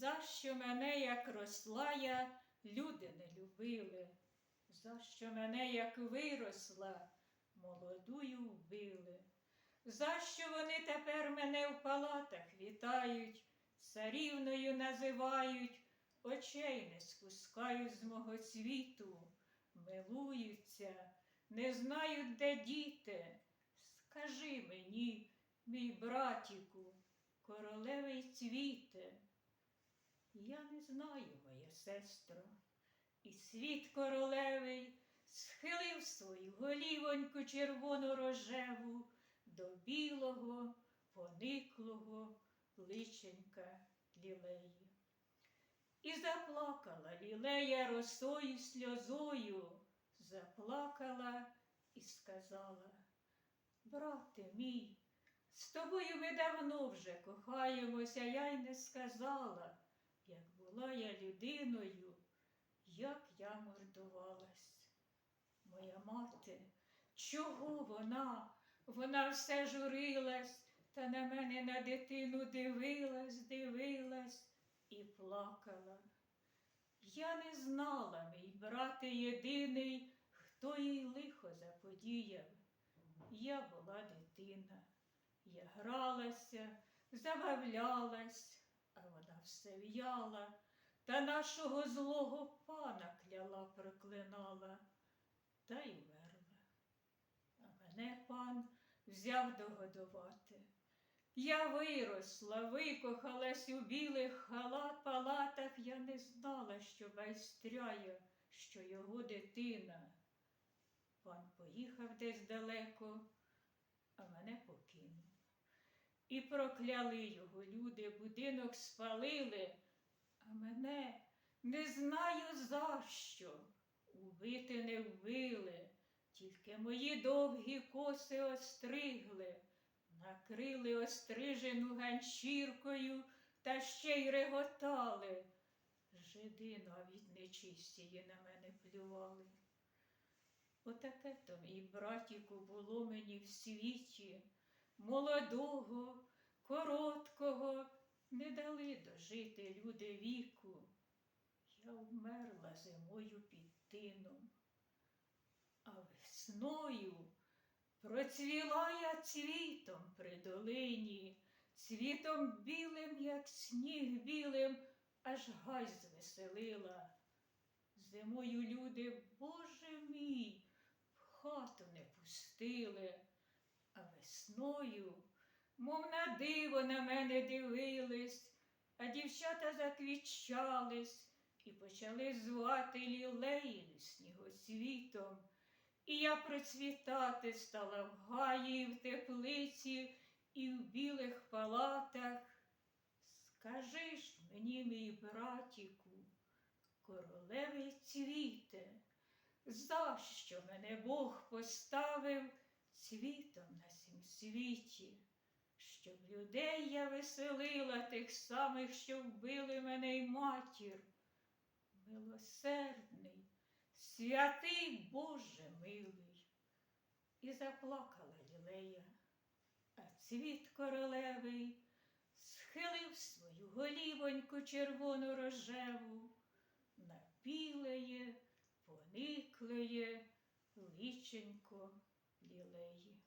За що мене, як росла я, люди не любили, за що мене, як виросла, молодую вбили, за що вони тепер мене в палатах вітають, царівною називають, очей не спускають з мого світу, милуються, не знають, де діти. Скажи мені, мій братіку, королевий цвіте. Я не знаю, моя сестро, і світ королевий схилив свою голівоньку червоно рожеву до білого, пониклого личенька лілеї. І заплакала лілея росою сльозою, заплакала і сказала, брате мій, з тобою ми давно вже кохаємося, я й не сказала, як була я людиною, як я мордувалась. Моя мати, чого вона? Вона все журилась, та на мене на дитину дивилась, дивилась і плакала. Я не знала, мій брате єдиний, хто їй лихо заподіяв. Я була дитина, я гралася, забавлялась, а вона все в'яла, та нашого злого пана кляла, проклинала, та й мерла. А мене пан взяв догодувати. Я виросла, викохалась у білих халат палатах, я не знала, що байстряє, що його дитина. Пан поїхав десь далеко, а мене покинув. І прокляли його люди, будинок спалили, а мене не знаю за що. Убити не вбили, тільки мої довгі коси остригли, накрили острижену ганчіркою та ще й реготали. Жиди навіть нечистії на мене плювали. Отаке то, мій братіку, було мені в світі, молодого, короткого, не дали дожити люди віку. Я вмерла зимою під тином, а весною процвіла я цвітом при долині, цвітом білим, як сніг білим, аж гай звеселила. Зимою люди, Боже мій, в хату не пустили, а весною, мов на диво на мене дивились, а дівчата заквічались і почали звати лілеї снігосвітом. І я процвітати стала в гаї, в теплиці, і в білих палатах. Скажи ж мені, мій братіку, королевий цвіте, за що мене Бог поставив цвітом на сім світі, щоб людей я веселила тих самих, що вбили мене й матір. Милосердний, святий Боже милий. І заплакала лілея, а цвіт королевий схилив свою голівоньку червону рожеву, напілеє, пониклеє личенько ділей.